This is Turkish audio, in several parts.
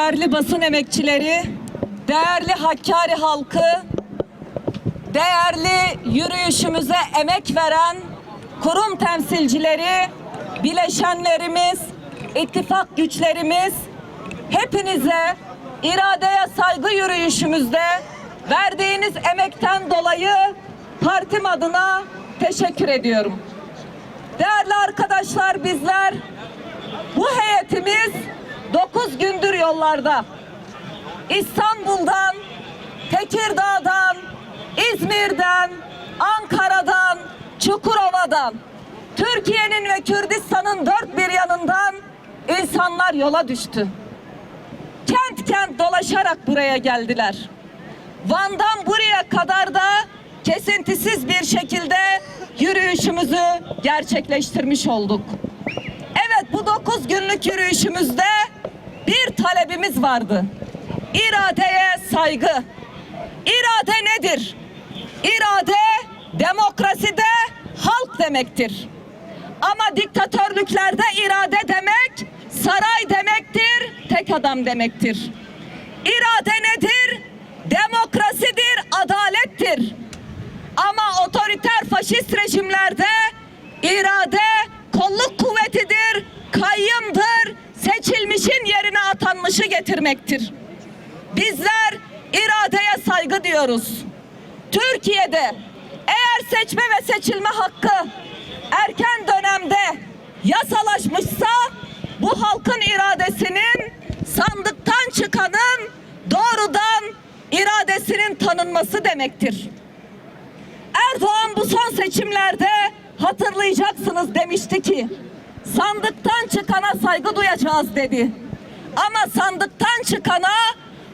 değerli basın emekçileri, değerli Hakkari halkı, değerli yürüyüşümüze emek veren kurum temsilcileri, bileşenlerimiz, ittifak güçlerimiz, hepinize iradeye saygı yürüyüşümüzde verdiğiniz emekten dolayı partim adına teşekkür ediyorum. Değerli arkadaşlar bizler bu heyetimiz 9 gündür yollarda. İstanbul'dan, Tekirdağ'dan, İzmir'den, Ankara'dan, Çukurova'dan, Türkiye'nin ve Kürdistan'ın dört bir yanından insanlar yola düştü. Kent kent dolaşarak buraya geldiler. Van'dan buraya kadar da kesintisiz bir şekilde yürüyüşümüzü gerçekleştirmiş olduk. Evet bu dokuz günlük yürüyüşümüzde bir talebimiz vardı. İradeye saygı. İrade nedir? İrade demokraside halk demektir. Ama diktatörlüklerde irade demek saray demektir, tek adam demektir. İrade nedir? Demokrasidir, adalettir. Ama otoriter faşist rejimlerde irade kolluk kuvvetidir, kayyımdır, seçilmişin yerine atanmışı getirmektir. Bizler iradeye saygı diyoruz. Türkiye'de eğer seçme ve seçilme hakkı erken dönemde yasalaşmışsa bu halkın iradesinin sandıktan çıkanın doğrudan iradesinin tanınması demektir. Erdoğan bu son seçimlerde hatırlayacaksınız demişti ki sandıktan çıkana saygı duyacağız dedi. Ama sandıktan çıkana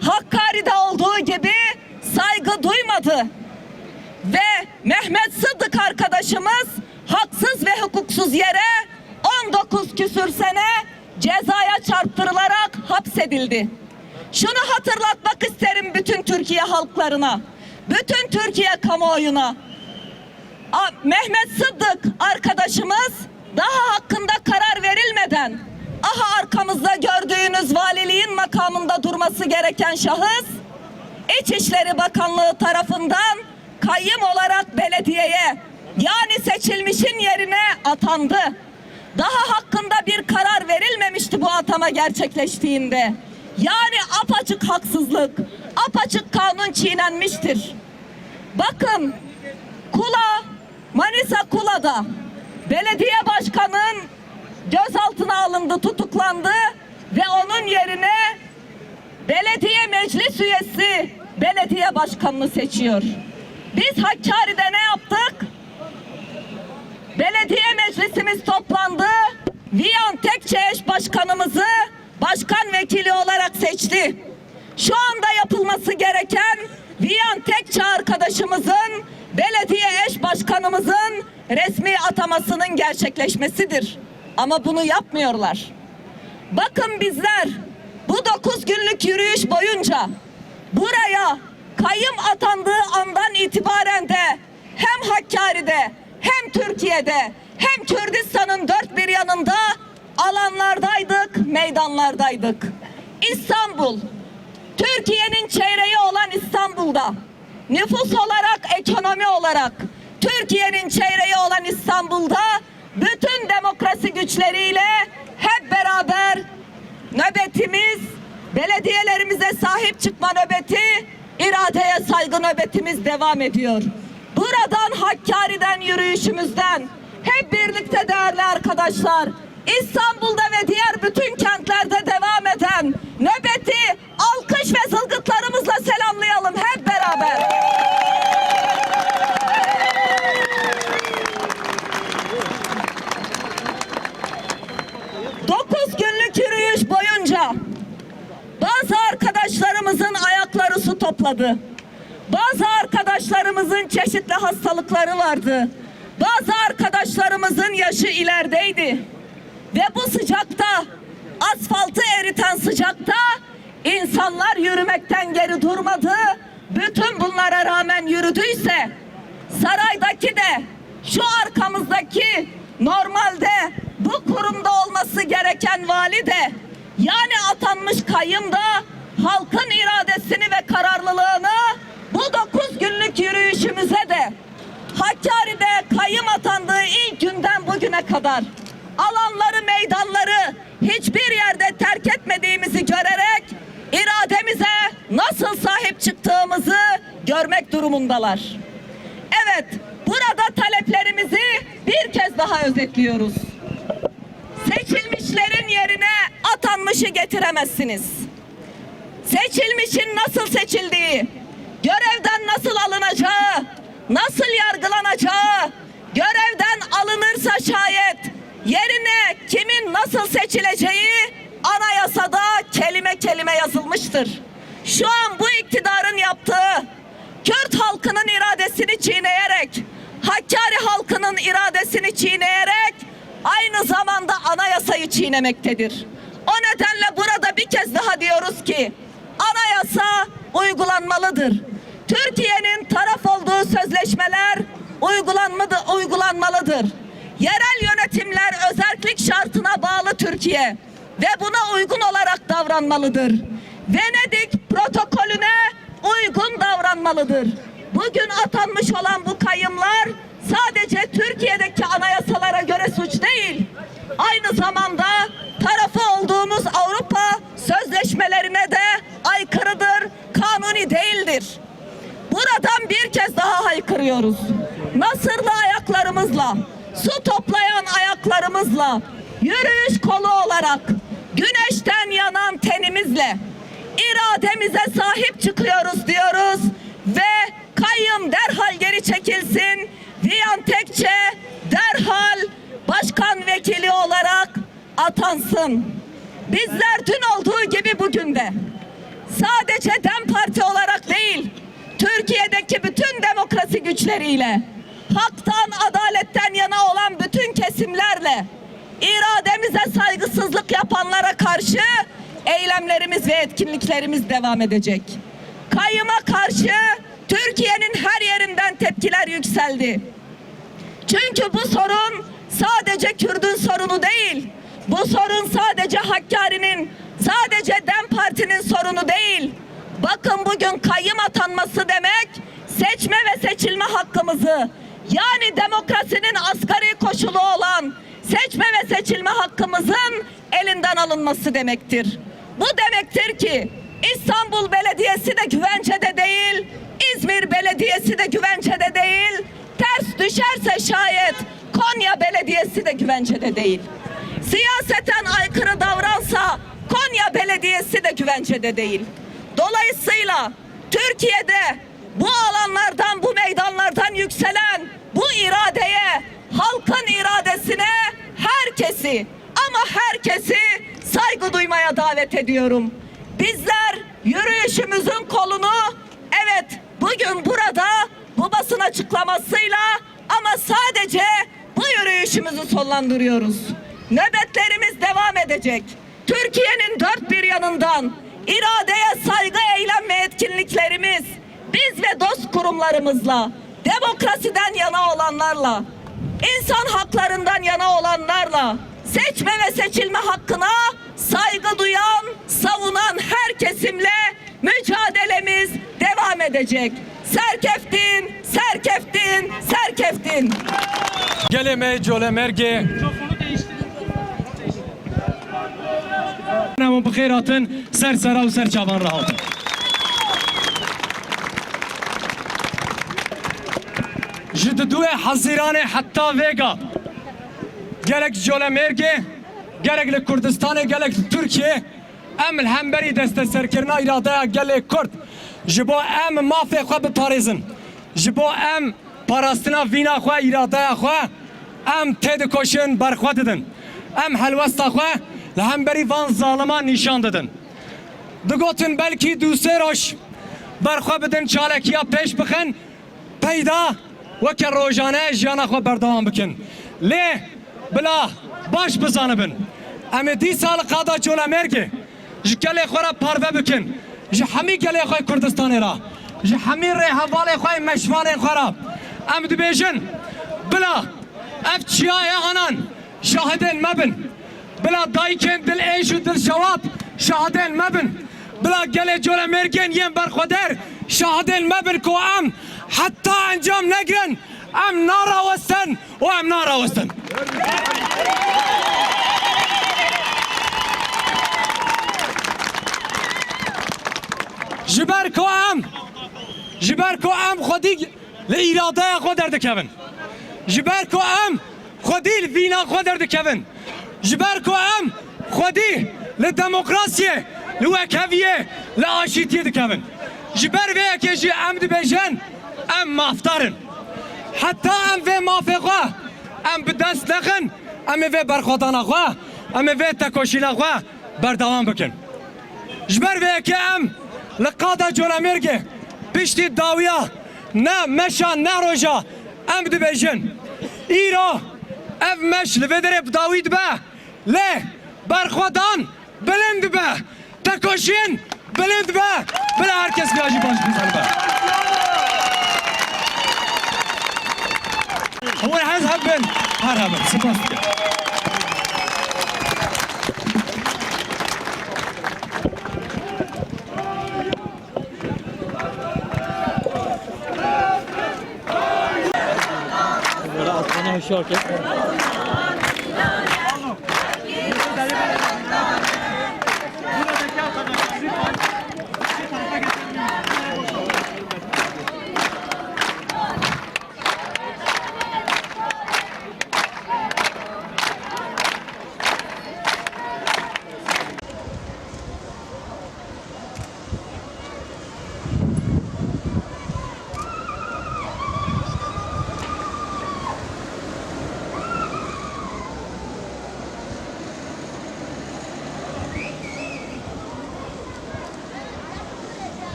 Hakkari'de olduğu gibi saygı duymadı. Ve Mehmet Sıddık arkadaşımız haksız ve hukuksuz yere 19 küsür sene cezaya çarptırılarak hapsedildi. Şunu hatırlatmak isterim bütün Türkiye halklarına, bütün Türkiye kamuoyuna. Mehmet Sıddık arkadaşımız daha hakkında karar verilmeden aha arkamızda gördüğünüz valiliğin makamında durması gereken şahıs İçişleri Bakanlığı tarafından kayyım olarak belediyeye yani seçilmişin yerine atandı. Daha hakkında bir karar verilmemişti bu atama gerçekleştiğinde. Yani apaçık haksızlık, apaçık kanun çiğnenmiştir. Bakın Kula, Manisa Kula'da belediye başkanın gözaltına alındı, tutuklandı ve onun yerine belediye meclis üyesi belediye başkanını seçiyor. Biz Hakkari'de ne yaptık? Belediye meclisimiz toplandı. Viyan Tekçe eş başkanımızı başkan vekili olarak seçti. Şu anda yapılması gereken Viyan Tekçe arkadaşımızın belediye eş başkanımızın resmi atamasının gerçekleşmesidir. Ama bunu yapmıyorlar. Bakın bizler bu dokuz günlük yürüyüş boyunca buraya kayyım atandığı andan itibaren de hem Hakkari'de hem Türkiye'de hem Kürdistan'ın dört bir yanında alanlardaydık, meydanlardaydık. İstanbul, Türkiye'nin çeyreği olan İstanbul'da nüfus olarak, ekonomi olarak Türkiye'nin çeyreği olan İstanbul'da bütün demokrasi güçleriyle hep beraber nöbetimiz, belediyelerimize sahip çıkma nöbeti, iradeye saygı nöbetimiz devam ediyor. Buradan Hakkari'den yürüyüşümüzden hep birlikte değerli arkadaşlar İstanbul'da ve diğer bütün kentlerde devam eden nöbeti alkış ve zılgıtlarımızla selamlayalım hep beraber. Dokuz günlük yürüyüş boyunca bazı arkadaşlarımızın ayakları su topladı. Bazı arkadaşlarımızın çeşitli hastalıkları vardı. Bazı arkadaşlarımızın yaşı ilerideydi. Ve bu sıcakta, asfaltı eriten sıcakta insanlar durmadı. Bütün bunlara rağmen yürüdüyse saraydaki de şu arkamızdaki normalde bu kurumda olması gereken vali de Yani atanmış kayyım da halkın iradesini ve kararlılığını bu dokuz günlük yürüyüşümüze de Hakkari'de kayyım atandığı ilk günden bugüne kadar alanları meydanları hiçbir yerde terk etmediğimizi görerek irademize nasıl sahip çıktığımızı görmek durumundalar. Evet, burada taleplerimizi bir kez daha özetliyoruz. Seçilmişlerin yerine atanmışı getiremezsiniz. Seçilmişin nasıl seçildiği, görevden nasıl alınacağı, nasıl yargılanacağı, görevden alınırsa şayet yerine kimin nasıl seçileceği anayasada kelime kelime yazılmıştır. Şu an bu iktidarın yaptığı Kürt halkının iradesini çiğneyerek, Hakkari halkının iradesini çiğneyerek aynı zamanda anayasayı çiğnemektedir. O nedenle burada bir kez daha diyoruz ki anayasa uygulanmalıdır. Türkiye'nin taraf olduğu sözleşmeler uygulanmadı, uygulanmalıdır. Yerel yönetimler özellik şartına bağlı Türkiye ve buna uygun olarak davranmalıdır. Venedik protokolüne uygun davranmalıdır. Bugün atanmış olan bu kayımlar sadece Türkiye'deki anayasalara göre suç değil, aynı zamanda tarafı olduğumuz Avrupa sözleşmelerine de aykırıdır, kanuni değildir. Buradan bir kez daha haykırıyoruz. Nasırlı ayaklarımızla, su toplayan ayaklarımızla, yürüyüş kolu olarak, güneşten yanan tenimizle, irademize sahip çıkıyoruz diyoruz ve kayyım derhal geri çekilsin. Viyan Tekçe derhal başkan vekili olarak atansın. Bizler dün olduğu gibi bugün de sadece DEM Parti olarak değil, Türkiye'deki bütün demokrasi güçleriyle, haktan, adaletten yana olan bütün kesimlerle, irademize saygısızlık yapanlara karşı eylemlerimiz ve etkinliklerimiz devam edecek. Kayyıma karşı Türkiye'nin her yerinden tepkiler yükseldi. Çünkü bu sorun sadece Kürdün sorunu değil. Bu sorun sadece Hakkari'nin, sadece DEM Parti'nin sorunu değil. Bakın bugün kayyım atanması demek seçme ve seçilme hakkımızı yani demokrasinin asgari koşulu olan seçme ve seçilme hakkımızın elinden alınması demektir. Bu demektir ki İstanbul Belediyesi de güvencede değil, İzmir Belediyesi de güvencede değil, ters düşerse şayet Konya Belediyesi de güvencede değil. Siyaseten aykırı davransa Konya Belediyesi de güvencede değil. Dolayısıyla Türkiye'de bu alanlardan, bu meydanlardan yükselen bu iradeye, halkın iradesine herkesi ama herkesi saygı duymaya davet ediyorum. Bizler yürüyüşümüzün kolunu evet bugün burada bu basın açıklamasıyla ama sadece bu yürüyüşümüzü sonlandırıyoruz. Nöbetlerimiz devam edecek. Türkiye'nin dört bir yanından iradeye saygı eylem ve etkinliklerimiz biz ve dost kurumlarımızla demokrasiden yana olanlarla insan haklarından yana olanlarla seçme ve seçilme hakkına saygı duyan, savunan her kesimle mücadelemiz devam edecek. Serkeftin, serkeftin, serkeftin. Geleme Colemerge. Ama bu xeyratın ser sera ve ser çavan rahatın. Jidduwe hazirane hatta vega. Gerek Colemerge, gerek li Kurdistan, gerek Türkiye. Em hemberi deste serkirina iradaya gelek Kurd. Ji bo em mafê xwe biparêzin. Ji bo em parastina vîna xwe iradaya xwe em tê dikoşin berxwe didin. Em helwesta xwe li van zaliman nîşan didin. Digotin belkî dû sê roj berxwe bidin çalekiya pêş bixin peyda weke rojane jiyana xwe berdewam bikin. Lê bila baş bizanibin. Eme di sal qada çola merge. Ji gelê xwe re parve bikin. Ji hemî gelê xwe Kurdistanê ra. Ji hemî rêhevalê xwe meşvanên xwe ra. Em dibêjin bila ev çiyaya anan şahidên mebin. Bila dayikên dil êş û dil şewab şahidên mebin. Bila gelê cola mergên yên berxweder şahidên mebin ku em hatta encam negirin. Em narawestin û em narawestin. ji ber ku em ji ber ku em xwedî li îradeya xwe derdikevin ji ber ku em xwedî li vîna xwe derdikevin ji ber ku em xwedî li demokrasiyê li wekheviyê li aşîtiyê dikevin ji ber vê yekê jî em dibêjin em mafdarin heta em vê mafê xwe em bi dest nexin em لقادا جولا مرگه پشتی داویا نه مشا نه روژا ام دبیجن ایرا ev meş li vedere David be le berxwadan bilind be tekoşin bilind be bile herkes bir acı baş güzel be Ama her haben her haben